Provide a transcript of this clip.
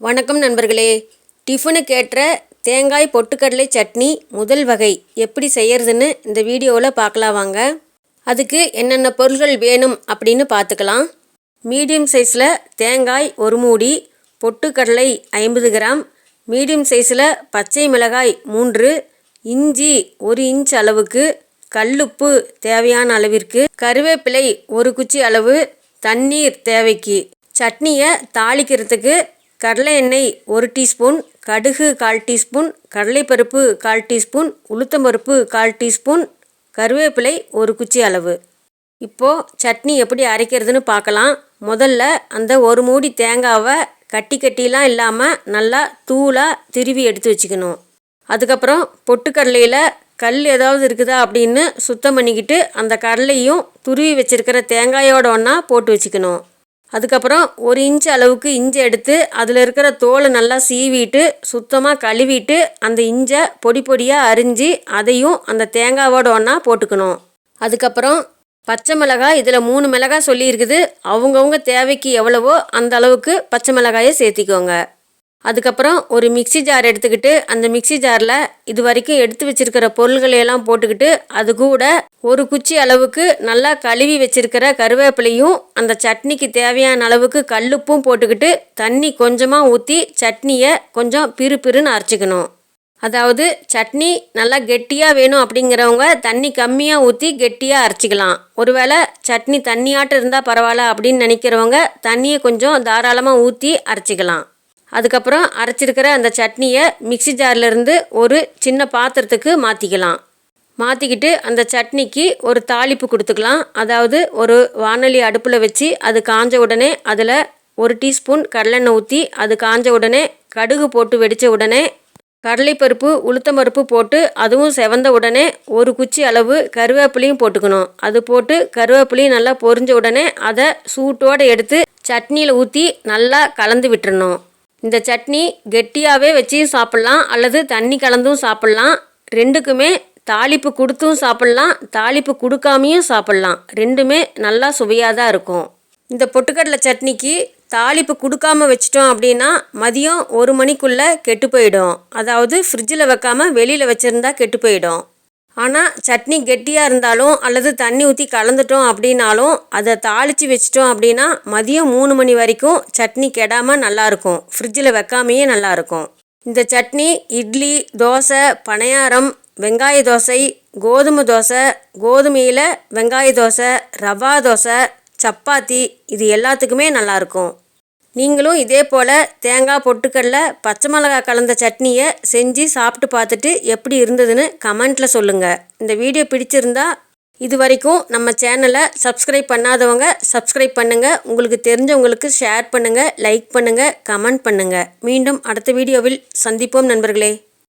வணக்கம் நண்பர்களே. டிஃபனுக்கு ஏற்ற தேங்காய் பொட்டுக்கடலை சட்னி முதல் வகை எப்படி செய்யறதுன்னு இந்த வீடியோவில் பார்க்கலாம் வாங்க. அதுக்கு என்னென்ன பொருள்கள் வேணும் அப்படின்னு பார்த்துக்கலாம். மீடியம் சைஸில் தேங்காய் ஒரு மூடி பொட்டுக்கடலை ஐம்பது கிராம் மீடியம் சைஸில் பச்சை மிளகாய் மூன்று இஞ்சி ஒரு இன்ச் அளவுக்கு கல்லுப்பு தேவையான அளவிற்கு கருவேப்பிலை ஒரு குச்சி அளவு தண்ணீர் தேவைக்கு. சட்னியை தாளிக்கிறதுக்கு கடலை எண்ணெய் ஒரு டீஸ்பூன் கடுகு கால் டீஸ்பூன் கடலைப்பருப்பு கால் டீஸ்பூன் உளுத்தம்பருப்பு கால் டீஸ்பூன் கருவேப்பிலை ஒரு குச்சி அளவு. இப்போது சட்னி எப்படி அரைக்கிறதுன்னு பார்க்கலாம். முதல்ல அந்த ஒரு மூடி தேங்காவை கட்டி கட்டிலாம் இல்லாமல் நல்லா தூளாக திருவி எடுத்து வச்சுக்கணும். அதுக்கப்புறம் பொட்டுக்கடலையில் கல் ஏதாவது இருக்குதா அப்படின்னு சுத்தம் பண்ணிக்கிட்டு அந்த கடலையும் துருவி வச்சுருக்கிற தேங்காயோட ஒன்றா போட்டு வச்சுக்கணும். அதுக்கப்புறம் ஒரு இன்ச் அளவுக்கு இஞ்சி எடுத்து அதில் இருக்கிற தோலை நல்லா சீவிட்டு சுத்தமாக கழுவிட்டு அந்த இஞ்சை பொடி பொடியாக அரிஞ்சு அதையும் அந்த தேங்காவோட ஒன்றா போட்டுக்கணும். அதுக்கப்புறம் பச்சை மிளகாய் இதில் மூணு மிளகாய் சொல்லியிருக்குது. அவங்கவுங்க தேவைக்கு எவ்வளவோ அந்த அளவுக்கு பச்சை மிளகாயை சேர்த்திக்கோங்க. அதுக்கப்புறம் ஒரு மிக்சி ஜார் எடுத்துக்கிட்டு அந்த மிக்சி ஜாரில் இது வரைக்கும் எடுத்து வச்சுருக்கிற பொருள்களையெல்லாம் போட்டுக்கிட்டு அது கூட ஒரு குச்சி அளவுக்கு நல்லா கழுவி வச்சுருக்கிற கருவேப்பிலையும் அந்த சட்னிக்கு தேவையான அளவுக்கு கல்லுப்பும் போட்டுக்கிட்டு தண்ணி கொஞ்சமாக ஊற்றி சட்னியை கொஞ்சம் பிறு பிறுன்னு அரைச்சிக்கணும். அதாவது சட்னி நல்லா கெட்டியாக வேணும் அப்படிங்கிறவங்க தண்ணி கம்மியாக ஊற்றி கெட்டியாக அரைச்சிக்கலாம். ஒருவேளை சட்னி தண்ணியாட்டம் இருந்தால் பரவாயில்ல அப்படின்னு நினைக்கிறவங்க தண்ணியை கொஞ்சம் தாராளமாக ஊற்றி அரைச்சிக்கலாம். அதுக்கப்புறம் அரைச்சிருக்கிற அந்த சட்னியை மிக்சி ஜார்லேருந்து ஒரு சின்ன பாத்திரத்துக்கு மாற்றிக்கலாம் மாற்றிக்கிட்டு அந்த சட்னிக்கு ஒரு தாளிப்பு கொடுத்துக்கலாம். அதாவது ஒரு வானொலி அடுப்பில் வச்சு அது காஞ்ச உடனே அதில் ஒரு டீஸ்பூன் கடலெண்ணெய் ஊற்றி அது காஞ்ச உடனே கடுகு போட்டு வெடித்த உடனே கடலைப்பருப்பு உளுத்தம்பருப்பு போட்டு அதுவும் செவந்த உடனே ஒரு குச்சி அளவு கருவேப்பிலையும் போட்டுக்கணும். அது போட்டு கருவேப்பிலையும் நல்லா பொரிஞ்ச உடனே அதை சூட்டோடு எடுத்து சட்னியில் ஊற்றி நல்லா கலந்து விட்டுறணும். இந்த சட்னி கெட்டியாகவே வச்சியும் சாப்பிட்லாம் அல்லது தண்ணி கலந்தும் சாப்பிட்லாம். ரெண்டுக்குமே தாளிப்பு கொடுத்தும் சாப்பிட்லாம் தாளிப்பு கொடுக்காமையும் சாப்பிட்லாம். ரெண்டுமே நல்லா சுவையாக தான் இருக்கும். இந்த பொட்டுக்கடலை சட்னிக்கு தாளிப்பு கொடுக்காம வச்சிட்டோம் அப்படின்னா மதியம் ஒரு மணிக்குள்ளே கெட்டு போயிடும். அதாவது ஃப்ரிட்ஜில் வைக்காமல் வெளியில் வச்சுருந்தா கெட்டு போயிடும். ஆனால் சட்னி கெட்டியாக இருந்தாலும் அல்லது தண்ணி ஊற்றி கலந்துட்டோம் அப்படின்னாலும் அதை தாளித்து வச்சிட்டோம் அப்படின்னா மதியம் மூணு மணி வரைக்கும் சட்னி கெடாமல் நல்லாயிருக்கும் ஃப்ரிட்ஜில் வைக்காமையே நல்லாயிருக்கும் இந்த சட்னி இட்லி தோசை பணியாரம் வெங்காய தோசை கோதுமை தோசை கோதுமையில் வெங்காய தோசை ரவா தோசை சப்பாத்தி இது எல்லாத்துக்குமே நல்லாயிருக்கும் நீங்களும் இதே போல் தேங்காய் பொட்டுக்கடல பச்சை மிளகாய் கலந்த சட்னியை செஞ்சு சாப்பிட்டு பார்த்துட்டு எப்படி இருந்ததுன்னு கமெண்ட்டில் சொல்லுங்கள் இந்த வீடியோ பிடிச்சிருந்தா இது வரைக்கும் நம்ம சேனலை சப்ஸ்கிரைப் பண்ணாதவங்க சப்ஸ்கிரைப் பண்ணுங்கள் உங்களுக்கு தெரிஞ்சவங்களுக்கு ஷேர் பண்ணுங்கள் லைக் பண்ணுங்கள் கமெண்ட் பண்ணுங்கள் மீண்டும் அடுத்த வீடியோவில் சந்திப்போம் நண்பர்களே.